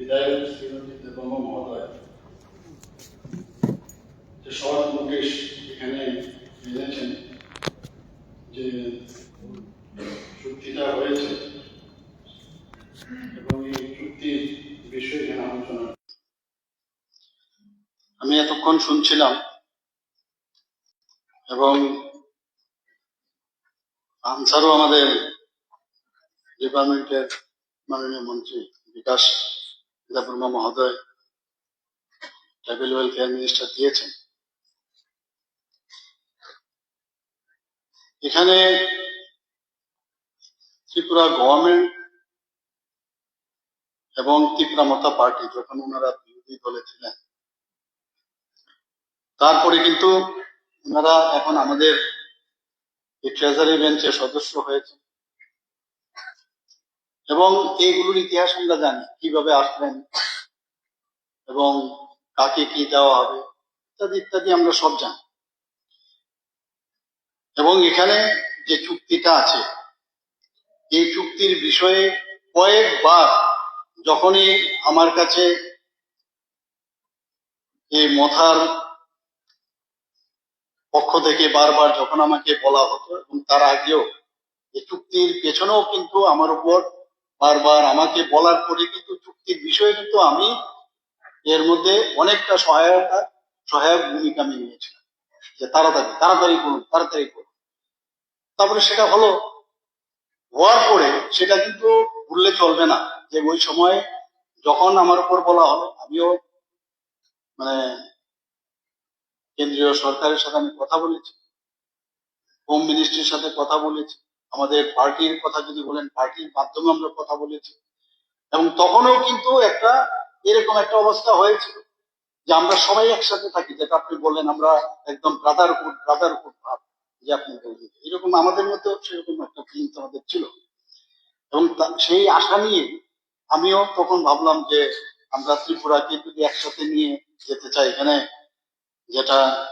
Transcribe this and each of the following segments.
শ্রীমতী দেবঙ্গ মহোদয় যে এখানে এনেছেন যে চুক্তিটা হয়েছে এবং এই চুক্তির বিষয়ে এখানে আলোচনা আমি এতক্ষণ শুনছিলাম এবং আনসারও আমাদের ডিপার্টমেন্টের মাননীয় মন্ত্রী বিকাশ দেববর্মা মহোদয় ট্রাইবেল ওয়েলফেয়ার মিনিস্টার দিয়েছেন। এখানে ত্রিপুরা গভর্নমেন্ট এবং ত্রিপুরা মতা পার্টি যখন ওনারা বিরোধী দলে ছিলেন, তারপরে কিন্তু ওনারা এখন আমাদের এই ট্রেজারি বেঞ্চের সদস্য হয়েছে এবং এইগুলোর ইতিহাস আমরা জানি, কীভাবে আসবেন এবং কাকে কি দেওয়া হবে, ইত্যাদি ইত্যাদি আমরা সব জানি। এবং এখানে যে চুক্তিটা আছে, এই চুক্তির বিষয়ে কয়েকবার যখনই আমার কাছে এই মথার পক্ষ থেকে বারবার যখন আমাকে বলা হতো, এবং তার আগেও, এই চুক্তির পেছনেও কিন্তু আমার উপর বারবার আমাকে বলার পরে কিন্তু চুক্তির বিষয়ে কিন্তু আমি এর মধ্যে অনেকটা সহায়তা, সহায়ক ভূমিকা আমি নিয়েছিলাম। যে তাড়াতাড়ি তাড়াতাড়ি করুন তাড়াতাড়ি করুন। তারপরে সেটা হলো, হওয়ার পরে সেটা কিন্তু ভুললে চলবে না। যে ওই সময় যখন আমার উপর বলা হলো, আমিও মানে কেন্দ্রীয় সরকারের সাথে আমি কথা বলেছি হোম মিনিস্ট্রির সাথে কথা বলেছি। আমাদের পার্টির কথা যদি বলেন পার্টির মাধ্যমে আমরা কথা বলেছি। এবং তখনও কিন্তু একটা এরকম একটা অবস্থা হয়েছিল যে আমরা সবাই একসাথে থাকি, যেটা আপনি বললেন, আমরা একদম ব্রাদারহুড ব্রাদারহুড ভাব যে আপনি বললেন। এরকম আমাদের মধ্যেও সেরকম একটা ফিলিংস আমাদের ছিল। এবং সেই আশা নিয়ে আমিও তখন ভাবলাম যে আমরা ত্রিপুরাকে যদি একসাথে নিয়ে যেতে চাই এখানে, যেটা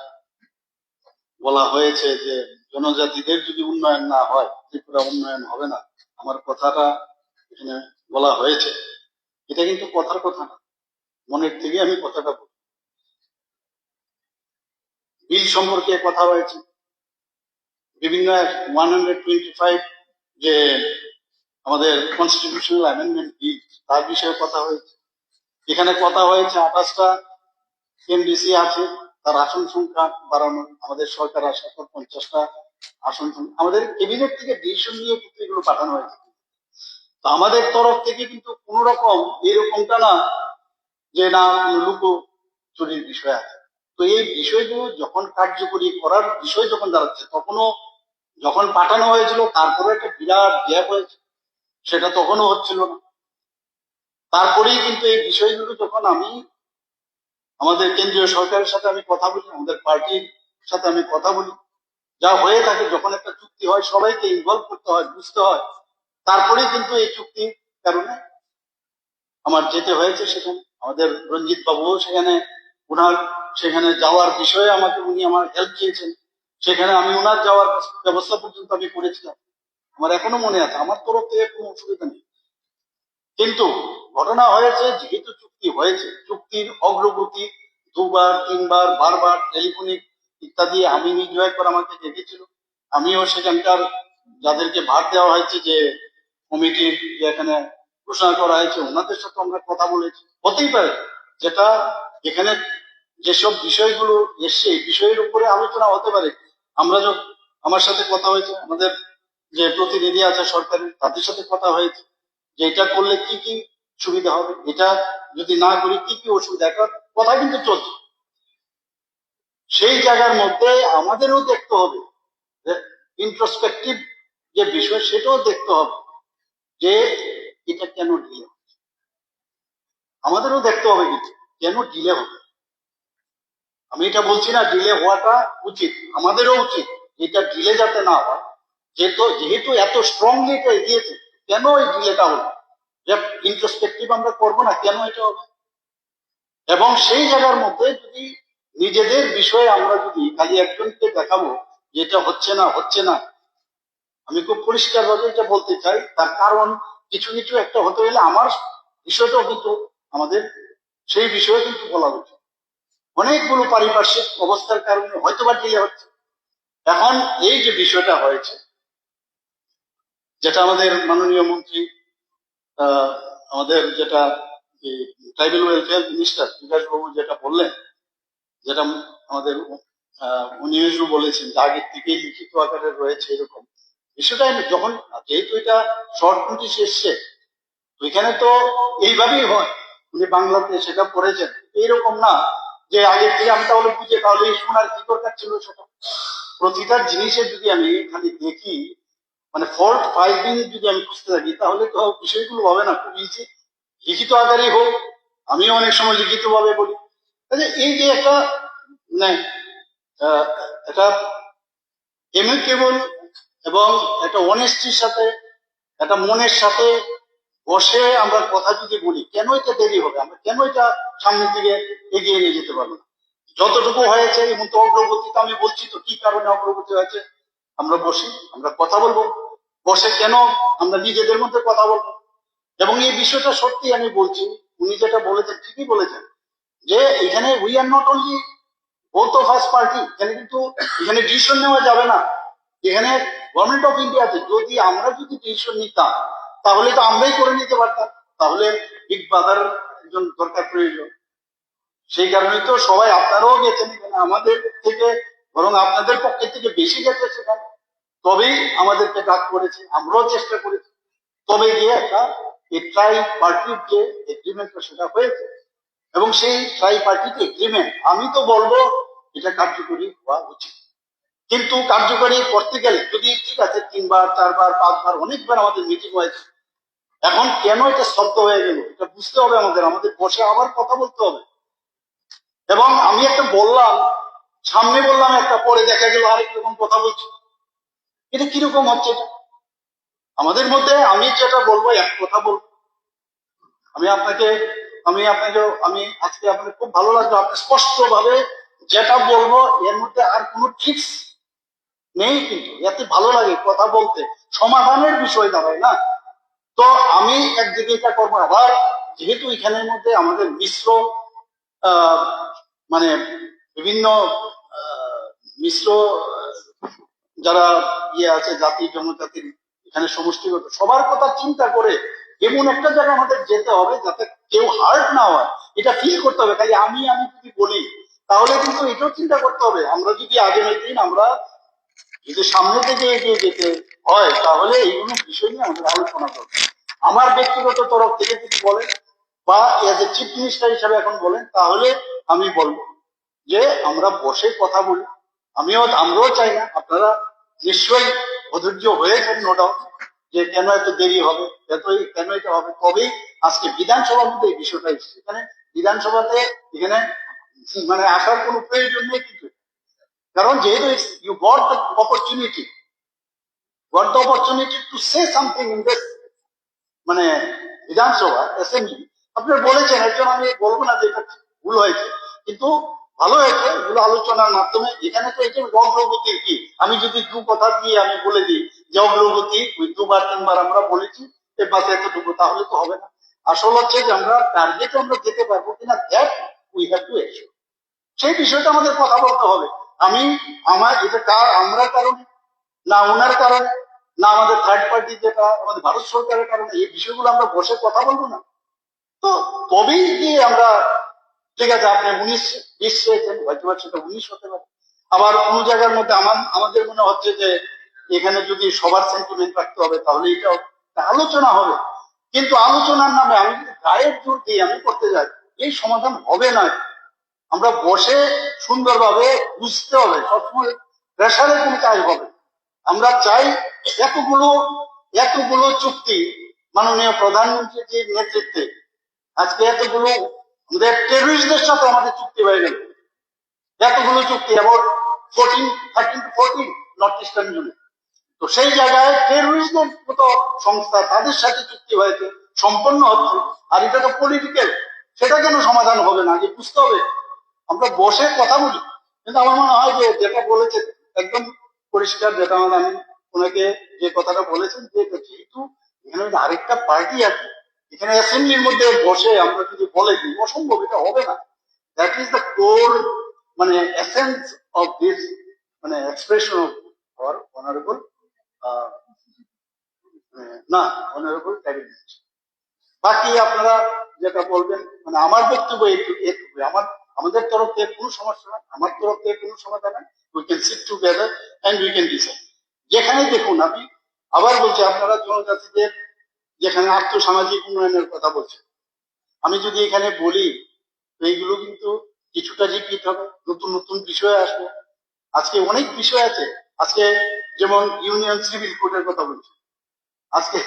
বলা হয়েছে যে জনজাতিদের যদি উন্নয়ন না হয় ত্রিপুরা উন্নয়ন হবে না। আমার কথাটা এখানে বলা হয়েছে। এটা কিন্তু কথার কথা না। মনের থেকে আমি কথাটা বলি। বিল সম্পর্কে কথা হয়েছে বিভিন্ন ওয়ান হান্ড্রেড টোয়েন্টি ফাইভ যে আমাদের কনস্টিটিউশনাল অ্যামেন্ডমেন্ট বিল তার বিষয়ে কথা হয়েছে। এখানে কথা হয়েছে আঠাশটা এমডিসি আছে, তার আসন সংখ্যা বাড়ানো, আমাদের সরকার আসার পর পঞ্চাশটা আসন আমাদের ক্যাবিনেট থেকে ডিসিশন নিয়ে কিন্তু এগুলো পাঠানো হয়েছে। তো আমাদের তরফ থেকে কিন্তু কোন রকম এরকমটা না যে না চুরির বিষয় আছে। তো এই বিষয়গুলো যখন কার্যকরী করার বিষয় যখন দাঁড়াচ্ছে, তখনও যখন পাঠানো হয়েছিল, তারপরে একটা বিরাট গ্যাপ হয়েছে। সেটা তখনও হচ্ছিল না। তারপরেই কিন্তু এই বিষয়গুলো যখন আমি আমাদের কেন্দ্রীয় সরকারের সাথে আমি কথা বলি, আমাদের পার্টির সাথে আমি কথা বলি যা হয়ে থাকে, যখন একটা চুক্তি হয়, সবাইকে ইনভলভ করতে হয়, বুঝতে হয়। তারপরেই কিন্তু এই চুক্তির কারণে আমার যেতে হয়েছে সেখানে। আমাদের রঞ্জিত বাবু সেখানে ওনার সেখানে যাওয়ার বিষয়ে আমাকে উনি আমার হেল্প চেয়েছেন। সেখানে আমি ওনার যাওয়ার ব্যবস্থা পর্যন্ত আমি করেছিলাম। আমার এখনও মনে আছে, আমার তরফ থেকে কোনো অসুবিধা নেই। কিন্তু ঘটনা হয়েছে, যেহেতু চুক্তি হয়েছে, চুক্তির অগ্রগতি দুবার, তিনবার, বারবার, টেলিফোনিক ইত্যাদি, আমি নিজেও একবার আমাকে ডেকেছিল। আমিও সেখানকার যাদেরকে ভার দেওয়া হয়েছে, যে কমিটির এখানে ঘোষণা করা হয়েছে, ওনাদের সাথে আমরা কথা বলেছি। হতেই পারে যেটা এখানে যেসব বিষয়গুলো এসছে, এই বিষয়ের উপরে আলোচনা হতে পারে। আমরা যখন আমার সাথে কথা হয়েছে, আমাদের যে প্রতিনিধি আছে সরকারের তাদের সাথে কথা হয়েছে যে এটা করলে কি কি সুবিধা হবে, এটা যদি না করি কি কি অসুবিধা কথা কিন্তু চলছে। সেই জায়গার মধ্যে আমাদেরও দেখতে হবে। ইন্ট্রোস্পেক্টিভ যে বিষয়, সেটাও দেখতে হবে যে এটা কেন ডিলে হচ্ছে। আমাদেরও দেখতে হবে কিন্তু কেন ডিলে হবে আমি এটা বলছি না ডিলে হওয়াটা উচিত, আমাদেরও উচিত এটা ডিলে যাতে না হয়। যেহেতু যেহেতু এত স্ট্রংলি এটা এগিয়েছে, কেন এই ডিলেটা হলো? ইন্ট্রোস্পেক্টিভ আমরা করব না, কেন এটা হবে? এবং সেই জায়গার মধ্যে যদি নিজেদের বিষয়ে আমরা যদি খালি একজনকে দেখাবো যে এটা হচ্ছে না হচ্ছে না, আমি খুব পরিষ্কার ভাবে এটা বলতে চাই। তার কারণ কিছু কিছু একটা হতে গেলে আমার বিষয়টাও কিন্তু আমাদের সেই বিষয়ে কিন্তু বলা উচিত। অনেকগুলো পারিপার্শ্বিক অবস্থার কারণে হয়তো বা ডিলে হচ্ছে। এখন এই যে বিষয়টা হয়েছে, যেটা আমাদের মাননীয় মন্ত্রী আমাদের যেটা ট্রাইবেল ওয়েলফেয়ার মিনিস্টার বিকাশ বাবু যেটা বললেন যেটা আমাদের অনিমেষও বলেছেন যে আগের থেকেই লিখিত আকারে রয়েছে এরকম। বিষয়টা যখন, যেহেতু এটা শর্ট নোটিশ এসছে, তো এখানে তো এইভাবেই হয় উনি বাংলাতে সেটা পড়েছেন। এইরকম না যে আগের থেকে আমি তাহলে বুঝে তাহলে এই শোনার কি দরকার ছিল সেটা। প্রতিটা জিনিসের যদি আমি খালি দেখি মানে ফল্ট ফাইন্ডিং যদি আমি খুঁজতে থাকি, তাহলে তো বিষয়গুলো হবে না। খুব ইজি লিখিত আকারেই হোক, আমিও অনেক সময় লিখিত ভাবে বলি। এই যে একটা মানে একটা এমিকেবল এবং একটা অনেস্টির সাথে, একটা মনের সাথে বসে আমরা কথা যদি বলি, কেন এটা দেরি হবে? আমরা কেন এটা সামনের দিকে এগিয়ে নিয়ে যেতে পারব? যতটুকু হয়েছে, এবং তো অগ্রগতি, তো আমি বলছি তো কি কারণে অগ্রগতি হয়েছে? আমরা বসি, আমরা কথা বলব। বসে কেন আমরা নিজেদের মধ্যে কথা বলব? এবং এই বিষয়টা সত্যি আমি বলছি, উনি যেটা বলেছেন, ঠিকই বলেছেন। যে এখানে we are not only both of us party এখানে কিন্তু, এখানে ডিসিশন নেওয়া যাবে না। এখানে গভর্নমেন্ট অফ ইন্ডিয়া আছে যদি আমরা যদি ডিসিশন নিতাম, তাহলে তো আমরাই করে নিতে পারতাম। তাহলে বিগ বাজার একজন দরকার প্রয়োজন। সেই কারণে তো সবাই আপনারাও গেছেন আমাদের থেকে, বরং আপনাদের পক্ষে থেকে বেশি গেছে সেখানে তবেই আমাদেরকে ডাক করেছে, আমরাও চেষ্টা করেছি। তবে গিয়ে একটা এই ট্রাই পার্টির যে এগ্রিমেন্টটা সেটা হয়েছে এবং সেই ট্রাই পার্টিতে এগ্রিমেন্ট আমি তো বলব এটা কার্যকরী হওয়া উচিত। কিন্তু কার্যকরী করতে গেলে যদি ঠিক আছে তিনবার, চারবার, পাঁচবার, অনেকবার আমাদের মিটিং হয়েছে, এখন কেন এটা শব্দ হয়ে গেল? এটা বুঝতে হবে আমাদের আমাদের বসে আবার কথা বলতে হবে। এবং আমি একটা বললাম, সামনে বললাম একটা, পরে দেখা গেল আরেক রকম কথা বলছি। এটা কীরকম হচ্ছে আমাদের মধ্যে আমি যেটা বলব, এক কথা বলব। আমি আপনাকে আমি আপনাকে, আমি আজকে আপনাকে খুব ভালো লাগল। আপনি স্পষ্ট ভাবে যেটা বলব, এর মধ্যে আর কোনো ট্রিক্স নেই কিন্তু, এতে ভালো লাগে কথা বলতে। সমাধানের বিষয় দাঁড়ায় না? তো আমি একদিকে এটা করব, আবার যেহেতু এখানের মধ্যে আমাদের মিশ্র মানে বিভিন্ন মিশ্র, যারা ইয়ে আছে, জাতি, জনজাতির এখানে সমষ্টিগত, সবার কথা চিন্তা করে এমন একটা জায়গা আমাদের যেতে হবে যাতে কেউ হার্ট না হয়। এটা ফিল করতে হবে। খালি আমি আমি যদি বলি, তাহলে কিন্তু এটাও চিন্তা করতে হবে। আমরা যদি আগামী দিন আমরা যদি সামনে থেকে এগিয়ে যেতে হয়, তাহলে এইগুলো বিষয় নিয়ে আমাদের আলোচনা করব আমার ব্যক্তিগত তরফ থেকে যদি বলেন, বা এজ এ চিফ মিনিস্টার হিসাবে এখন বলেন, তাহলে আমি বলব যে আমরা বসে কথা বলি। আমিও, আমরাও চাই না। আপনারা নিশ্চয়ই অধৈর্য হয়েছেন নো ডাউট যে কেন এত দেরি হবে এত কেন এটা হবে? তবেই আজকে বিধানসভার মধ্যে এই বিষয়টা এসেছে। এখানে বিধানসভাতে এখানে মানে আসার কোনো প্রয়োজন নেই কিন্তু। কারণ যেহেতু you got the opportunity got the opportunity to say something in this মানে বিধানসভা অ্যাসেম্বলি আপনি বলেছেন, একজন আমি বলব না যে এটা ভুল হয়েছে, কিন্তু ভালো হয়েছে এগুলো আলোচনার মাধ্যমে। এখানে তো এটা অগ্রগতির কি? আমি যদি দু কথা দিয়ে আমি বলে দিই যে অগ্রগতি দুবার, তিনবার আমরা বলেছি এর পাশে এতটুকু, তাহলে তো হবে না। আসল হচ্ছে যে আমরা টার্গেটে আমরা যেতে পারব কিনা that we have to ensure সেই বিষয়টা আমাদের কথা বলতে হবে। আমি, আমার, এটা কার, আমরা কারণে, না ওনার কারণে, না আমাদের থার্ড পার্টি যেটা, আমাদের ভারত সরকারের কারণে, এই বিষয়গুলো আমরা বসে কথা বলব না। তো তবেই গিয়ে আমরা, ঠিক আছে, আপনি উনিশ, বিশ চেয়েছেন হয়তো সেটা উনিশ হতে পারে। আবার কোন জায়গার মধ্যে আমার, আমাদের মনে হচ্ছে যে এখানে যদি সবার সেন্টিমেন্ট রাখতে হবে, তাহলে এটা একটা আলোচনা হবে। কিন্তু আলোচনার নামে আমি গায়ের জোর দিয়ে আমি করতে যাই, এই সমাধান হবে না। আমরা বসে সুন্দরভাবে বুঝতে হবে, সবসময় প্রেশারে কোনো কাজ হবে। আমরা চাই এতগুলো এতগুলো চুক্তি মাননীয় প্রধানমন্ত্রীর নেতৃত্বে। আজকে এতগুলো আমাদের টেররিস্টদের সাথে আমাদের চুক্তি হয়ে গেল। এতগুলো চুক্তি এবং fourteen thirteen to fourteen north eastern জুড়ে তো সেই জায়গায় টেররিস্টদের মতো সংস্থা তাদের সাথে চুক্তি হয়েছে, সম্পন্ন হচ্ছে। আর এটা তো পলিটিক্যাল সেটা কেন সমাধান হবে না? যে বুঝতে হবে। আমরা বসে কথা বলি। কিন্তু আমার মনে হয় যে যেটা বলেছে একদম পরিষ্কার যেটা আমার আমি ওনাকে যে কথাটা বলেছেন, যে যেহেতু এখানে আরেকটা পার্টি আছে, এখানে অ্যাসেম্বলির মধ্যে বসে আমরা যদি বলে দিই, অসম্ভব, এটা হবে না। দ্যাট ইজ দ্য কোর মানে এসেন্স অফ দিস মানে এক্সপ্রেশন অফ আওয়ার অনারেবল না অনারেবল ক্যাবিনেট বাকি আপনারা যেটা বলবেন মানে আমার বক্তব্য একটু আমার, আমাদের তরফ থেকে কোনো সমস্যা নাই, আমার তরফ থেকে কোনো সমাধান নাই। We can sit together and we can decide যেখানে দেখুন আমি আবার বলছি, আপনারা জনজাতিদের যেখানে আর্থসামাজিক উন্নয়নের কথা বলছেন, আমি যদি এখানে বলি এইগুলো কিন্তু কিছুটা রিপিট হবে, নতুন নতুন বিষয় আসবে। আজকে অনেক বিষয় আছে আজকে যেমন ইউনিয়ন সিভিল কোডের কথা বলছি, আজকে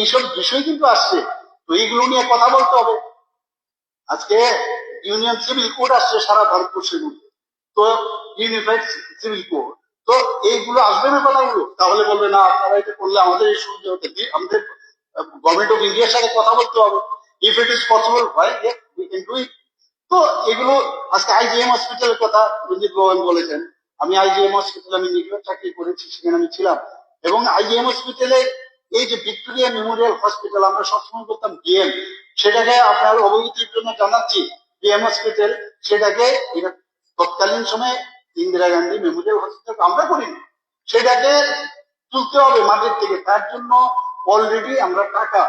এইসব বিষয় কিন্তু আসছে, তো এইগুলো নিয়ে কথা বলতে হবে। আজকে ইউনিয়ন সিভিল কোড আসছে সারা ভারতবর্ষের মধ্যে, তো ইউনিফাইড সিভিল কোড তো এইগুলো আসবে না কথাগুলো? তাহলে বলবে, না, আপনারা এটা করলে আমাদের এই সুবিধা হতে। আমাদের গভর্নমেন্ট অফ ইন্ডিয়ার সাথে কথা বলতে হবে। If it is possible it তো এগুলো, আজকে আইজিএম হসপিটালের কথা রঞ্জিত বাবন বলেছেন। আমি আইজিএম হসপিটালে আমি নিজেও চাকরি করেছি সেখানে আমি ছিলাম। এবং আইজিএম হসপিটালে এই যে ভিক্টোরিয়া মেমোরিয়াল হসপিটাল আমরা সবসময় বলতাম ডিএম সেটাকে আপনার অবগতির জন্য জানাচ্ছি ডিএম হসপিটাল সেটাকে এটা তৎকালীন সময়ে ইন্দিরা গান্ধী মেমোরিয়াল হসপিটাল আমরা করিনি। সেটাকে তুলতে হবে মাটির থেকে, তার জন্য অলরেডি আমরা টাকা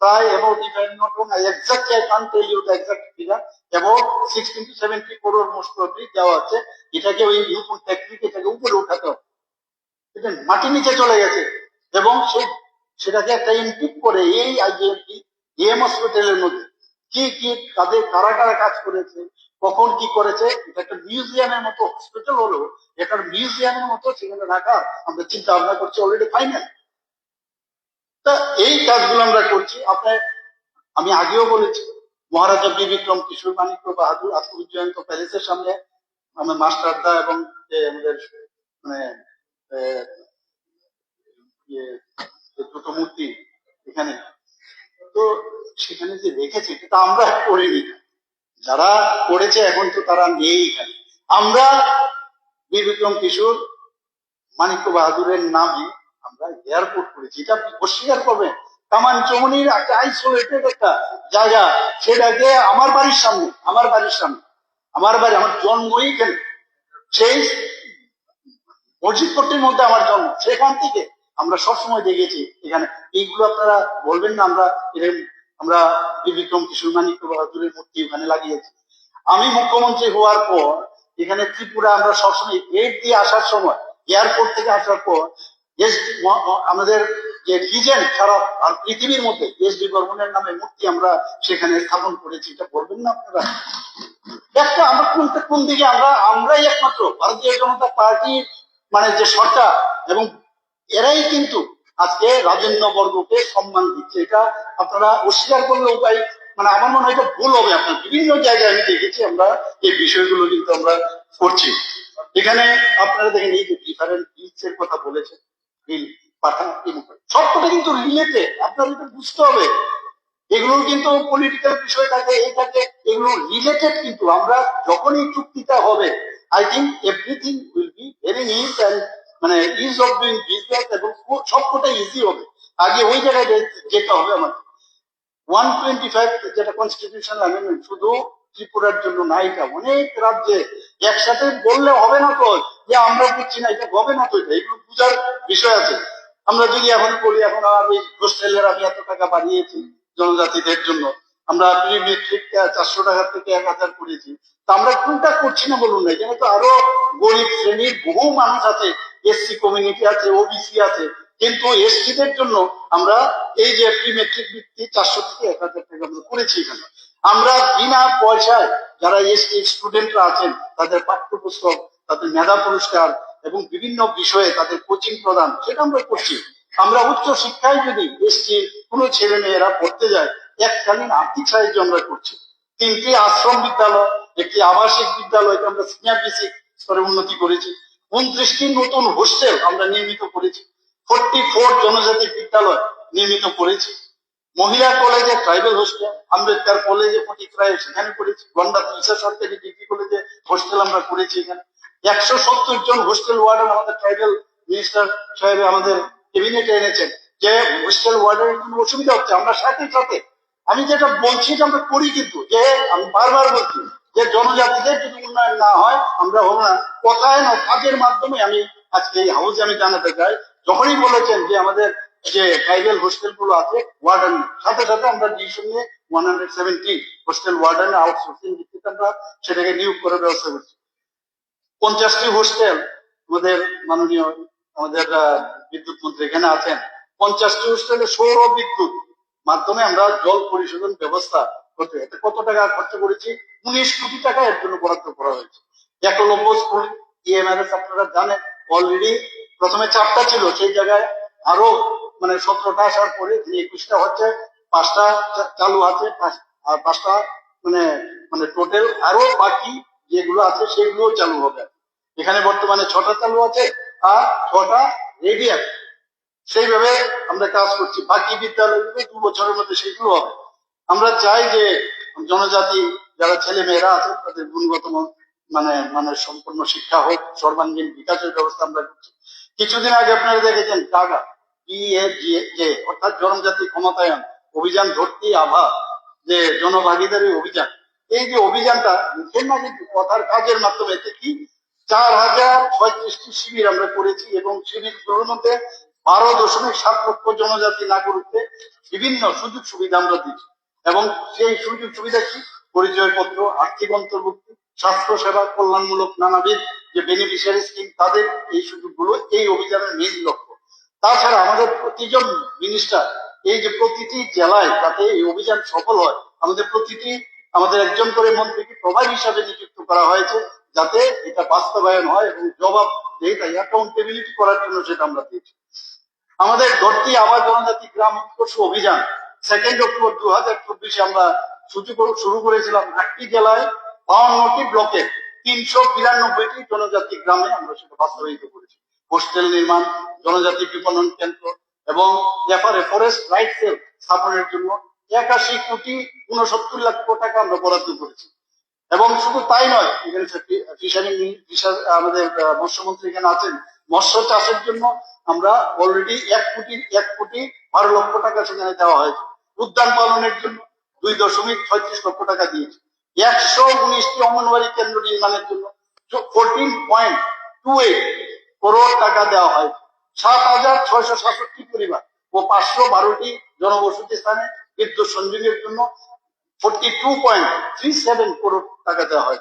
প্রায় about if I not wrong exact I can't tell you the exact figure about sixteen to seventy crore most probably দেওয়া আছে। এটাকে ওই নতুন টেকনিক এটাকে উপরে উঠাতে হবে। মাটি নিচে চলে গেছে। এবং সেই সেটাকে একটা ইনপুট করে এই আইজিএমপি ডিএম হসপিটালের মধ্যে। কি কি, তাদের কারা কারা কাজ করেছে, কখন কি করেছে, এটা একটা মিউজিয়ামের মতো হসপিটাল হলো। এটা মিউজিয়ামের মতো সেখানে রাখা। আমরা চিন্তা ভাবনা করছি অলরেডি ফাইনাল তা এই কাজগুলো আমরা করছি। আপনার আমি আগেও বলেছি মহারাজা বি বিক্রম কিশোর মানিক্য বাহাদুর আত্মবিজয়ন্ত প্যালেসের সামনে আমার মাস্টারদা এবং আমাদের মানে ইয়ে, দুটো মূর্তি এখানে। তো সেখানে যে রেখেছে এটা আমরা করিনি। যারা করেছে এখন তো তারা নেই এখানে। আমরা বীর বিক্রম কিশোর মানিক্য বাহাদুরের নামে এয়ারপোর্ট করেছি। এটা অস্বীকার করবেন কামান চমনির একটা আইসোলেটেড একটা জায়গা। সেটাকে আমার বাড়ির সামনে, আমার বাড়ির সামনে। আমার বাড়ি, আমার সেই মধ্যে আমার জন্ম। সেখান থেকে আমরা সবসময় দেখেছি এখানে। এইগুলো আপনারা বলবেন না, আমরা আমরা বিক্রম কিশোর মানিক বাহাদুরের মূর্তি ওখানে লাগিয়েছি। আমি মুখ্যমন্ত্রী হওয়ার পর, এখানে ত্রিপুরা আমরা সবসময় গেট দিয়ে আসার সময় এয়ারপোর্ট থেকে আসার পর আমাদের যে লিজেন্ড সারা আর পৃথিবীর মধ্যে এস ডি বর্মনের নামে মূর্তি আমরা সেখানে স্থাপন করেছি, এটা বলবেন না আপনারা? একটা আমরা কোন কোন দিকে আমরা, আমরাই একমাত্র ভারতীয় জনতা পার্টির মানে যে সরকার, এবং এরাই কিন্তু আজকে রাজেন্দ্র বর্গকে সম্মান দিচ্ছে। এটা আপনারা অস্বীকার করলে উপায় মানে আমার মনে হয় ভুল হবে আপনার। বিভিন্ন জায়গায় আমি দেখেছি আমরা এই বিষয়গুলো কিন্তু আমরা করছি। এখানে আপনারা দেখেন এই যে ডিফারেন্ট বিলস এর কথা বলেছেন। সবকটা কিন্তু বুঝতে হবে। এগুলোর কিন্তু পলিটিক্যাল বিষয় থাকে, এই থাকে, এগুলো রিলেটেড কিন্তু। আমরা যখনই চুক্তিটা হবে I think everything will be very ease মানে ইজ অফ ডুইং বিজনেস এবং সবকটা ইজি হবে। আগে ওই জায়গায় যেতে হবে আমাদের। ওয়ান টোয়েন্টি ফাইভ যেটা অ্যামেন্ডমেন্ট শুধু ত্রিপুরার জন্য না এটা অনেক রাজ্যে একসাথে বললে হবে না তো, যে আমরা বুঝছি না, এটা হবে না তো, এটা এগুলো বুঝার বিষয় আছে। আমরা যদি এখন বলি, এখন ওই হোস্টেলের আমি এত টাকা বাড়িয়েছি জনজাতিদের জন্য, আমরা প্রি মেট্রিক চারশো টাকা থেকে এক হাজার করেছি, তা আমরা কোনটা করছি না বলুন না, এখানে তো আরও গরিব শ্রেণির বহু মানুষ আছে, এসসি কমিউনিটি আছে, ওবিসি আছে, কিন্তু এসটিদের জন্য আমরা এই যে প্রি মেট্রিক বৃত্তি চারশো থেকে এক হাজার টাকা আমরা করেছি এখানে। আমরা বিনা পয়সায় যারা এসটি স্টুডেন্টরা আছেন, তাদের পাঠ্যপুস্তক, তাদের মেধা পুরস্কার এবং বিভিন্ন বিষয়ে তাদের কোচিং প্রদান, সেটা আমরা করছি। আমরা উচ্চ শিক্ষায় যদি এসটি কোনো ছেলে মেয়েরা পড়তে যায় এককালীন আর্থিক সাহায্য আমরা করছি। তিনটি আশ্রম বিদ্যালয়, একটি আবাসিক বিদ্যালয়কে আমরা সিনিয়র বেসিক স্তরে উন্নতি করেছি। উনত্রিশটি নতুন হোস্টেল আমরা নির্মিত করেছি। ফোরটি ফোর জনজাতি বিদ্যালয় নির্মিত করেছি। মহিলা কলেজে ট্রাইবেল হোস্টেল আম্বেদকর কলেজে ফটিক রায় সেখানে করেছি, গন্ডা তুলসা সরকারি ডিগ্রি কলেজে হোস্টেল আমরা করেছি এখানে। একশো সত্তর জন হোস্টেল ওয়ার্ডেন আমাদের ট্রাইবেল মিনিস্টার সাহেব আমাদের ক্যাবিনেটে এনেছেন যে হোস্টেল ওয়ার্ডের কোনো অসুবিধা হচ্ছে, আমরা সাথে সাথে। আমি যেটা বলছি আমরা করি কিন্তু, যে আমি বারবার বলছি যে জনজাতিদের যদি উন্নয়ন না হয়, আমরা হব না। কথায় না, কাজের মাধ্যমে আমি আজকে এই হাউসে আমি জানাতে চাই, যখনই বলেছেন যে আমাদের যে ট্রাইবেল হোস্টেলগুলো আছে ওয়ার্ডেন সাথে সাথে আমরা ডিসিশন নিয়ে one hundred seventy hostel warden outsourcing ভিত্তিতে আমরা সেটাকে নিয়োগ করার ব্যবস্থা করছি। পঞ্চাশটি হোস্টেল আমাদের মাননীয়, আমাদের বিদ্যুৎ মন্ত্রী এখানে আছেন। পঞ্চাশটি হোস্টেলে সৌর বিদ্যুৎ মাধ্যমে আমরা জল পরিশোধন ব্যবস্থা করতে এতে কত টাকা খরচ করেছি? উনিশ কোটি টাকা এর জন্য বরাদ্দ করা হয়েছে। একলব্য স্কুল ইএমআরএস আপনারা জানেন অলরেডি প্রথমে চারটা ছিল, সেই জায়গায় আরও মানে সতেরোটা আসার পরে তিনি একুশটা হচ্ছে, পাঁচটা চালু আছে আর পাঁচটা মানে মানে টোটাল আরও বাকি যেগুলো আছে সেগুলো চালু হবে। এখানে বর্তমানে ছটা চালু আছে আর ছটা রেডি আছে। সেইভাবে আমরা কাজ করছি। বাকি বিদ্যালয়গুলো দু বছরের মধ্যে সেগুলো হবে। আমরা চাই যে জনজাতি, যারা ছেলে মেয়েরা আছে, তাদের গুণগত মান- মানে মানে সম্পূর্ণ শিক্ষা হোক, সর্বাঙ্গীন বিকাশের ব্যবস্থা আমরা করছি। কিছুদিন আগে আপনারা দেখেছেন, টাকা। অর্থাৎ জনজাতি ক্ষমতায়ন অভিযান ধরতি আভা যে জনভাগিদারি অভিযান। এই যে অভিযানটা কিন্তু কথার কাজের মাধ্যমে কি? চার হাজার ছয়ত্রিশটি শিবির আমরা করেছি এবং শিবিরগুলোর মধ্যে বারো দশমিক সাত লক্ষ জনজাতি নাগরিককে বিভিন্ন সুযোগ সুবিধা আমরা দিচ্ছি এবং সেই সুযোগ সুবিধা কি? পরিচয়পত্র, আর্থিক অন্তর্ভুক্তি স্বাস্থ্য সেবা কল্যাণমূলক নানাবিধ যে বেনিফিশিয়ারি স্কিম তাদের এই সুযোগগুলো এই অভিযানের মেইন লক্ষ্য। তাছাড়া আমাদের প্রতিজন মিনিস্টার এই যে প্রতিটি জেলায় যাতে এই অভিযান সফল হয়, আমাদের প্রতিটি, আমাদের একজন করে মন্ত্রীকে প্রভাব হিসাবে নিযুক্ত করা হয়েছে, যাতে এটা বাস্তবায়ন হয় এবং জবাব দেয়টা অ্যাকাউন্টেবিলিটি করার জন্য সেটা আমরা দিয়েছি। আমাদের ধরতি আবাস জনজাতি গ্রাম উৎকর্ষ অভিযান সেকেন্ড অক্টোবর দু হাজার চব্বিশে আমরা শুরু করেছিলাম একটি জেলায় বাউন্নটি ব্লকে তিনশো বিরানব্বইটি জনজাতি গ্রামে আমরা সেটা বাস্তবায়িত করেছি। হোস্টেল নির্মাণ, জনজাতি বিপণন কেন্দ্র এবং ব্যাপারে ফরেস্ট রাইট সেল স্থাপনের জন্য একাশি কোটি উনসত্তর লক্ষ টাকা আমরা বরাদ্দ করেছি। এবং শুধু তাই নয় এখানে ফিশারি ফিশার আমাদের মৎস্যমন্ত্রী এখানে আছেন। মৎস্য চাষের জন্য আমরা অলরেডি এক কোটি এক কোটি বারো লক্ষ টাকা সেখানে দেওয়া হয়েছে। উদ্যান পালনের জন্য দুই দশমিক ছয়ত্রিশ লক্ষ টাকা দিয়েছে। একশো উনিশটি অঙ্গনবাড়ি কেন্দ্র নির্মাণের জন্য fourteen point two eight crore টাকা দেওয়া হয়। সাত হাজার ছয়শো সাতষট্টি পরিবার ও পাঁচশো বারোটি জনবসতি স্থানে বিদ্যুৎ সংযোগের জন্য forty two point three seven crore টাকা দেওয়া হয়।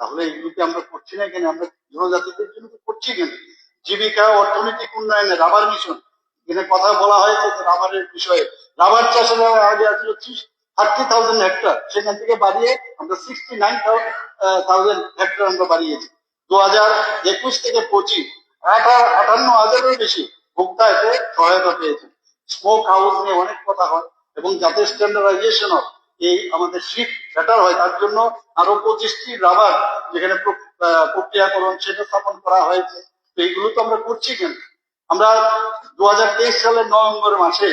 তাহলে এগুলোকে আমরা করছি না কেন? আমরা জনজাতিদের জন্য করছি কেন? জীবিকা, অর্থনৈতিক উন্নয়নে রাবার মিশন এখানে কথা বলা হয়েছে রাবারের বিষয়ে। রাবার চাষের আগে আসলে থার্টি থাউজেন্ড হেক্টর সেখান থেকে বাড়িয়ে আমরা সিক্সটি নাইন থাউজেন্ড হেক্টর আমরা বাড়িয়েছি। দু হাজার একুশ থেকে পঁচিশ আটান্ন হাজারেরও বেশি ভোক্তা এতে সহায়তা পেয়েছে স্মোক হাউস নিয়ে অনেক কথা হয় এবং যাতে স্ট্যান্ডার্ডাইজেশন অফ এই আমাদের শীত বেটার হয়, তার জন্য আরও পঁচিশটি রাবার যেখানে প্রক্রিয়াকরণ সেটা স্থাপন করা হয়েছে। এইগুলো তো আমরা করছি কেন? আমরা দু হাজার তেইশ সালের নভেম্বর মাসে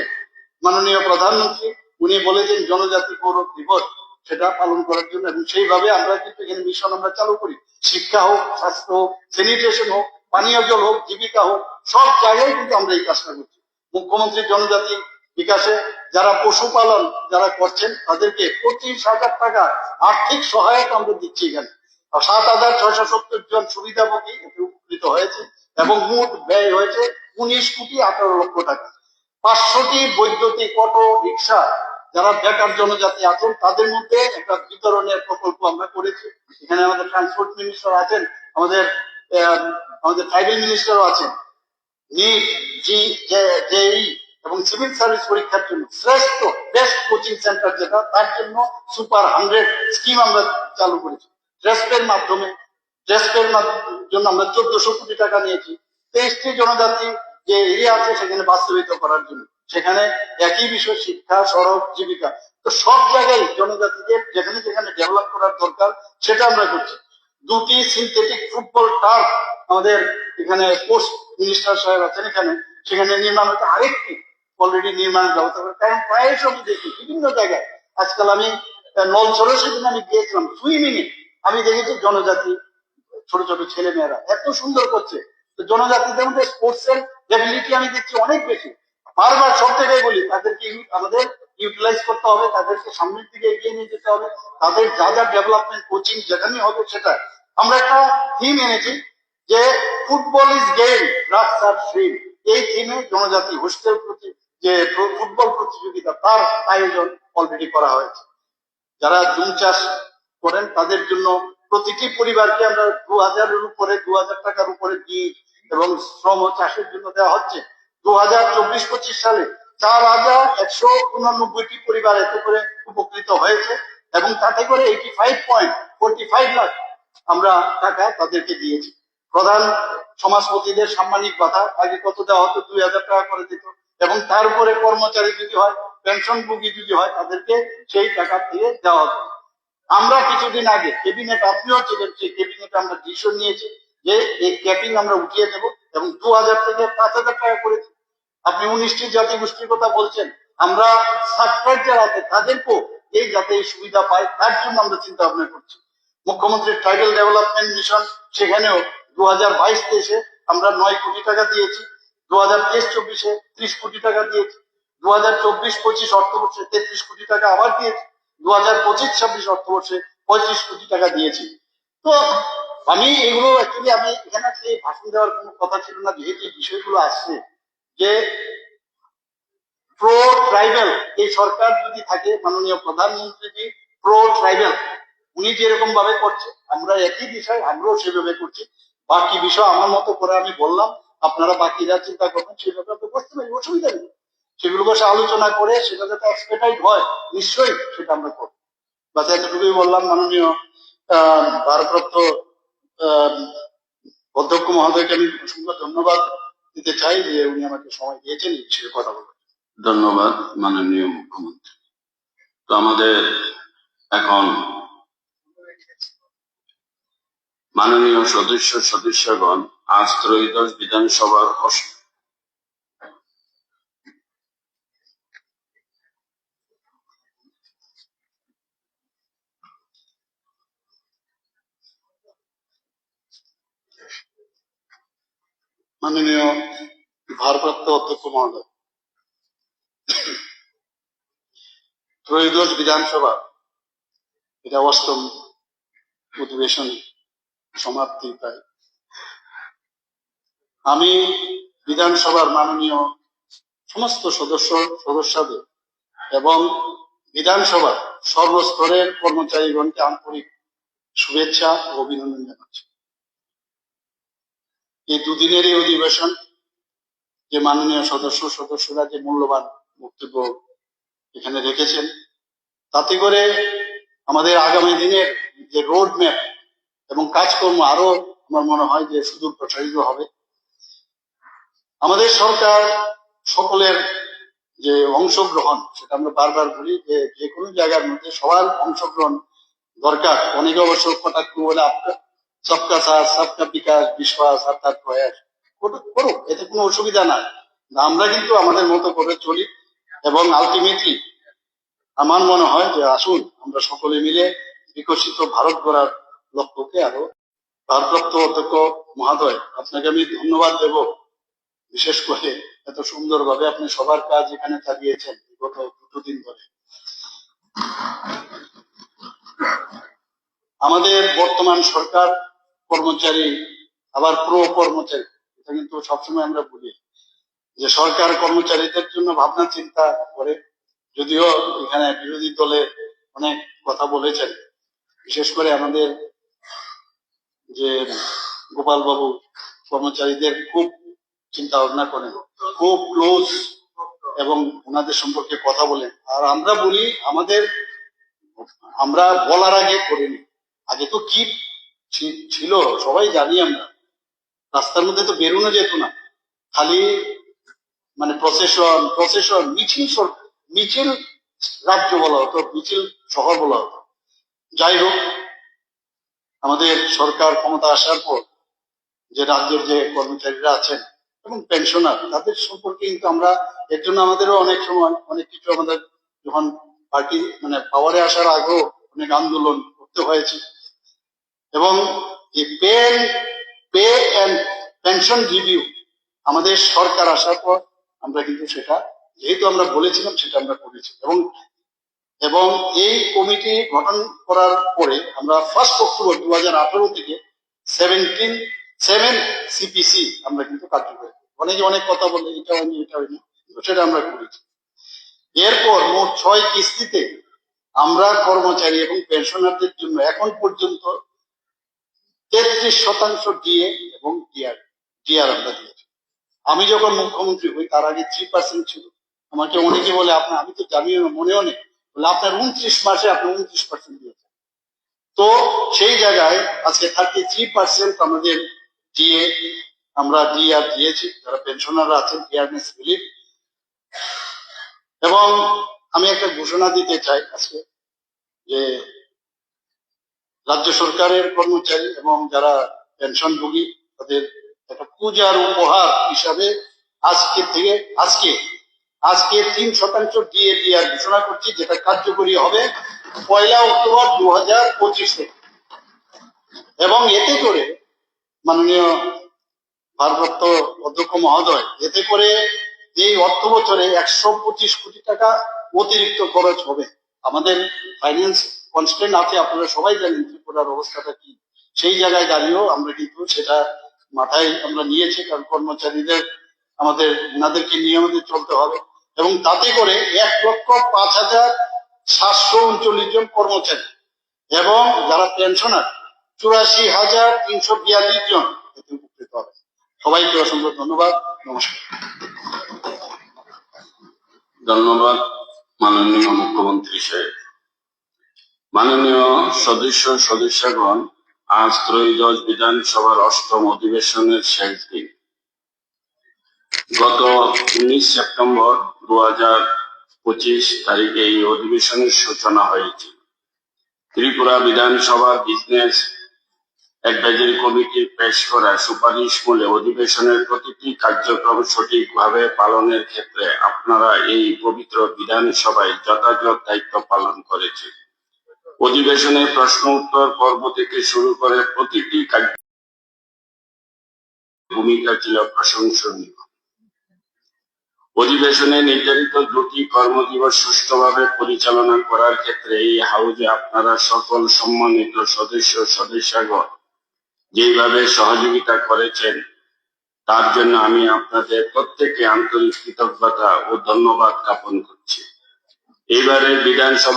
মাননীয় প্রধানমন্ত্রী উনি বলেছেন, জনজাতি গৌরব দিবস। সেটা পালন করার জন্য এবং সেইভাবে আমরা কিন্তু এখানে মিশন আমরা চালু করি। শিক্ষা হোক, স্বাস্থ্য হোক স্যানিটেশন হোক, পানীয় জল হোক, জীবিকা হোক, সব জায়গায় কিন্তু আমরা এই কাজটা করছি। মুখ্যমন্ত্রী জনজাতি বিকাশে যারা পশুপালন যারা করছেন, তাদেরকে পঁচিশ হাজার টাকা আর্থিক সহায়তা আমরা দিচ্ছি এখানে। সাত হাজার ছয়শো সত্তর জন সুবিধাভোগী উপকৃত হয়েছে এবং মোট ব্যয় হয়েছে উনিশ কোটি আঠারো লক্ষ টাকা। পাঁচশোটি বৈদ্যুতিক অটো রিক্সা যারা বেকার জনজাতি আছেন, তাদের মধ্যে একটা বিতরণের প্রকল্প আমরা করেছি? এখানে আমাদের ট্রান্সপোর্ট মিনিস্টার আছেন, আমাদের আমাদের ট্রাইবেল মিনিস্টারও আছেন। জেই এবং সিভিল সার্ভিস পরীক্ষার জন্য শ্রেষ্ঠ বেস্ট কোচিং সেন্টার যেটা, তার জন্য সুপার হান্ড্রেড স্কিম আমরা চালু করেছি। ট্রেস্পের মাধ্যমে ট্রেস্পের জন্য আমরা চোদ্দশো কোটি টাকা নিয়েছি। তেইশটি জনজাতি যে এরিয়া আছে, সেখানে বাস্তবিত করার জন্য। সেখানে একই বিষয়, শিক্ষা, সড়ক, জীবিকা। তো সব জায়গায় জনজাতিদের যেখানে যেখানে ডেভেলপ করার দরকার, সেটা আমরা করছি। দুটি সিনথেটিক ফুটবল টার্ফ আমাদের এখানে স্পোর্টস মিনিস্টার সাহেব আছেন এখানে। সেখানে নির্মাণ হচ্ছে আরেকটি অলরেডি নির্মাণ ব্যবস্থা করে কারণ প্রায় সবই দেখি, বিভিন্ন জায়গায়। আজকাল আমি নলছড়ে সেদিন আমি গিয়েছিলাম সুইমিং এ আমি দেখেছি জনজাতি, ছোট ছোট ছেলে মেয়েরা এত সুন্দর করছে। তো জনজাতিদের মধ্যে স্পোর্টস এর আমি দেখছি অনেক বেশি। বারবার সব জায়গায় বলি, তাদেরকে আমাদের ইউটিলাইজ করতে হবে, তাদেরকে সামনের দিকে এগিয়ে নিয়ে যেতে হবে, তাদের যা যা ডেভেলপমেন্ট কোচিং যেখানে হবে সেটা। আমরা একটা থিম এনেছি যে ফুটবল ইজ গেম ড্রাগস আর ফ্রি এই থিমে জনজাতি হোস্টেল প্রতি যে ফুটবল প্রতিযোগিতা, তার আয়োজন অলরেডি করা হয়েছে। যারা জুম চাষ করেন, তাদের জন্য প্রতিটি পরিবারকে আমরা দু হাজারের উপরে, দু হাজার টাকার উপরে বীজ এবং শ্রম চাষের জন্য দেওয়া হচ্ছে। দু হাজার চব্বিশ পঁচিশ সালে চার হাজার একশো পরিবার করে উপকৃত হয়েছে এবং তাতে করে eighty five point forty five lakh আমরা টাকা তাদেরকে দিয়েছি। প্রধান সমাজপতিদের সাম্মানিক ভাতা, আগে কত দেওয়া হতো? দুই হাজার টাকা করে দিত। এবং তার উপরে কর্মচারী যদি হয়, পেনশন ভোগী যদি হয়, তাদেরকে সেই টাকা দিয়ে দেওয়া হতো। আমরা কিছুদিন আগে, ক্যাবিনেট আপনিও ছিলেন, সেই ক্যাবিনেটে আমরা ডিসিশন নিয়েছি যে এই ক্যাপিং আমরা উঠিয়ে দেব এবং দু হাজার থেকে পাঁচ হাজার টাকা করে। আপনি উনিশটি জাতি গোষ্ঠীর কথা বলছেন। আমরা যারা আছে, তাদেরকেও এই যাতে এই সুবিধা পায়, তার জন্য আমরা চিন্তা ভাবনা করছি। মুখ্যমন্ত্রী ট্রাইবাল ডেভেলপমেন্ট মিশন সেখানেও দু হাজার বাইশ তেইশে আমরা নয় কোটি টাকা দিয়েছি। দু হাজার তেইশ চব্বিশে ত্রিশ কোটি টাকা দিয়েছি। দু হাজার চব্বিশ পঁচিশ অর্থবর্ষে তেত্রিশ কোটি টাকা আবার দিয়েছি। দু হাজার পঁচিশ ছাব্বিশ অর্থবর্ষে পঁয়ত্রিশ কোটি টাকা দিয়েছি। তো আমি এগুলো অ্যাকচুয়ালি আমি এখানে ভাষণ দেওয়ার কোনো কথা ছিল না, যেহেতু বিষয়গুলো আসছে। যে প্রো ট্রাইবেল এই সরকার যদি থাকে, মাননীয় প্রধানমন্ত্রীজি প্রো ট্রাইবেল উনি যেরকম ভাবে করছে, আমরা একই বিষয়, আমরাও সেভাবে করছি। বাকি বিষয় আমার মতো করে আমি বললাম, আপনারা বাকিরা চিন্তা করবেন, সেভাবে আপনি করতে পারি অসুবিধা নেই। সেগুলো বসে আলোচনা করে সেটা যাতে এক্সপেটাইট হয়, নিশ্চয়ই সেটা আমরা করব। বাস এতটুকুই বললাম, মাননীয় ভারপ্রাপ্ত অধ্যক্ষ মহোদয়কে আমি অসংখ্য ধন্যবাদ। দিতে চাই যে উনি আমাকে সময় দিয়েছেন, এই বিষয়ে কথা বলবেন ধন্যবাদ, মাননীয় মুখ্যমন্ত্রী। তো আমাদের এখন মাননীয় সদস্য সদস্যগণ আজ ত্রয়োদশ বিধানসভার মাননীয় ভারপ্রাপ্ত অধ্যক্ষ মহোদয়, ত্রয়োদশ বিধানসভা, এটা অষ্টম অধিবেশন সমাপ্তি প্রায়। আমি বিধানসভার মাননীয় সমস্ত সদস্য, সদস্যদের এবং বিধানসভার সর্বস্তরের কর্মচারীগণকে আন্তরিক শুভেচ্ছা ও অভিনন্দন জানাচ্ছি। এই দুদিনের এই অধিবেশন, যে মাননীয় সদস্য সদস্যরা যে মূল্যবান বক্তব্য এখানে রেখেছেন, তাতে করে আমাদের আগামী দিনের যে রোড ম্যাপ এবং কাজকর্ম আরও আমার মনে হয় যে সুদূর প্রসারিত হবে। আমাদের সরকার সকলের যে অংশগ্রহণ, সেটা আমরা বারবার বলি যে যে কোনো জায়গার মধ্যে সবার অংশগ্রহণ দরকার। অনেকে অবশ্য কটাক্ষ বলে আপনার সবকা সাথ সবকা বিকাশ বিশ্বাস অর্থাৎ প্রয়াস। করুক, এতে কোনো অসুবিধা নাই। আমরা কিন্তু আমাদের মতো করে চলি এবং আলটিমেটলি আমার মনে হয় যে আসুন আমরা সকলে মিলে বিকশিত ভারত গড়ার লক্ষ্যকে আরও ভারপ্রাপ্ত অধ্যক্ষ মহাদয় আপনাকে আমি ধন্যবাদ দেব। বিশেষ করে এত সুন্দরভাবে আপনি সবার কাজ এখানে চালিয়েছেন গত দুটো দিন ধরে। আমাদের বর্তমান সরকার কর্মচারী, আবার প্রো কর্মচারী, এটা কিন্তু সবসময় আমরা বলি। যে সরকার কর্মচারীদের জন্য ভাবনা চিন্তা করে, যদিও এখানে বিরোধী দলে অনেক কথা বলেছেন। বিশেষ করে আমাদের যে গোপাল বাবু কর্মচারীদের খুব চিন্তা ভাবনা করেন খুব ক্লোজ এবং ওনাদের সম্পর্কে কথা বলেন আর আমরা বলি, আমাদের, আমরা বলার আগে করিনি। আগে তো কি ছিল, সবাই জানি আমরা। রাস্তার মধ্যে তো বেরোনো যেত না। খালি মানে প্রসেশন প্রসেশন, মিছিল মিছিল রাজ্য বলা হতো, মিছিল শহর বলা হতো। যাই হোক, আমাদের সরকার ক্ষমতা আসার পর যে রাজ্যের যে কর্মচারীরা আছেন এবং পেনশনার তাদের সম্পর্কে কিন্তু আমরা এর জন্য আমাদেরও অনেক সময়, অনেক কিছু আমাদের যখন পার্টি মানে পাওয়ারে আসার আগেও অনেক আন্দোলন করতে হয়েছে। এবং এই পে অ্যান্ড পেনশন রিভিউ আমাদের সরকার আসার পর আমরা কিন্তু সেটা, যেহেতু আমরা বলেছিলাম সেটা আমরা করেছি এবং এবং এই কমিটি গঠন করার পরে আমরা ফার্স্ট অক্টোবর দু হাজার আঠারো থেকে সেভেন্টিন সেভেন সিপিসি আমরা কিন্তু কার্যকরী করি। অনেকে অনেক কথা বলে, এটা হয়নি এটা হয়নি, কিন্তু সেটা আমরা করেছি এরপর মোট ছয় কিস্তিতে আমরা কর্মচারী এবং পেনশনারদের জন্য এখন পর্যন্ত তেত্রিশ শতাংশ ডিএ এবং ডিআর ডিআর আমরা দিয়েছি। আমি যখন মুখ্যমন্ত্রী হই, তার আগে থ্রি পার্সেন্ট ছিল। আমাকে অনেকে বলে, আপনার, আমি তো জানি না, মনেও নেই। বলে, আপনার উনত্রিশ মাসে আপনি উনত্রিশ পার্সেন্ট দিয়েছেন। তো সেই জায়গায় আজকে থার্টি থ্রি পার্সেন্ট আমাদের ডিএ আমরা ডিআর দিয়েছি। যারা পেনশনাররা আছেন ডিআরনেস রিলিফ এবং আমি একটা ঘোষণা দিতে চাই আজকে, যে রাজ্য সরকারের কর্মচারী এবং যারা পেনশনভোগী তাদের একটা পূজার উপহার হিসাবে আজকে থেকে, আজকে আজকে তিন শতাংশ ডিএ ঘোষণা করছি, যেটা কার্যকরী হবে পয়লা অক্টোবর দু হাজার পঁচিশ এবং এতে করে মাননীয় ভারপ্রাপ্ত অধ্যক্ষ মহোদয়, এতে করে এই অর্থ বছরে একশো পঁচিশ কোটি টাকা অতিরিক্ত খরচ হবে আমাদের ফাইন্যান্স কনস্ট্যান্ট আছে, আপনারা সবাই জানেন ত্রিপুরার অবস্থাটা কি। সেই জায়গায় দাঁড়িয়েও আমরা কিন্তু সেটা মাথায় আমরা নিয়েছি, কারণ কর্মচারীদের আমাদের, ওনাদেরকে নিয়মিত চলতে হবে। এবং তাতে করে এক লক্ষ পাঁচ হাজার সাতশো উনচল্লিশ জন কর্মচারী এবং যারা পেনশনার চুরাশি হাজার তিনশো বিয়াল্লিশ জন এতে উপকৃত হবে। সবাইকে অসংখ্য ধন্যবাদ। নমস্কার। ধন্যবাদ। মাননীয় মুখ্যমন্ত্রী সাহেব। মাননীয় সদস্য সদস্যগণ, আজ ত্রয়োদশ বিধানসভার অষ্টম অধিবেশনের শেষ দিন। গত উনিশ সেপ্টেম্বর দু হাজার পঁচিশ তারিখে এই অধিবেশনের সূচনা হয়েছে। ত্রিপুরা বিধানসভা বিজনেস অ্যাডভাইজারি কমিটি পেশ করা সুপারিশ মূলে অধিবেশনের প্রতিটি কার্যক্রম সঠিকভাবে পালনের ক্ষেত্রে আপনারা এই পবিত্র বিধানসভায় যথাযথ দায়িত্ব পালন করেছে অধিবেশনে প্রশ্ন উত্তর পর্ব থেকে শুরু করে প্রতিটি কার্য ভূমিকা ছিল প্রশংসনীয়। অধিবেশনে নির্ধারিত দুটি কর্মদিবস সুষ্ঠুভাবে পরিচালনা করার ক্ষেত্রে এই হাউজে আপনারা সকল সম্মানিত সদস্য, সদস্যগণ যেভাবে সহযোগিতা করেছেন, তার জন্য আমি আপনাদের প্রত্যেককে আন্তরিক কৃতজ্ঞতা ও ধন্যবাদ জ্ঞাপন করছি। এইবারের বিধানসভা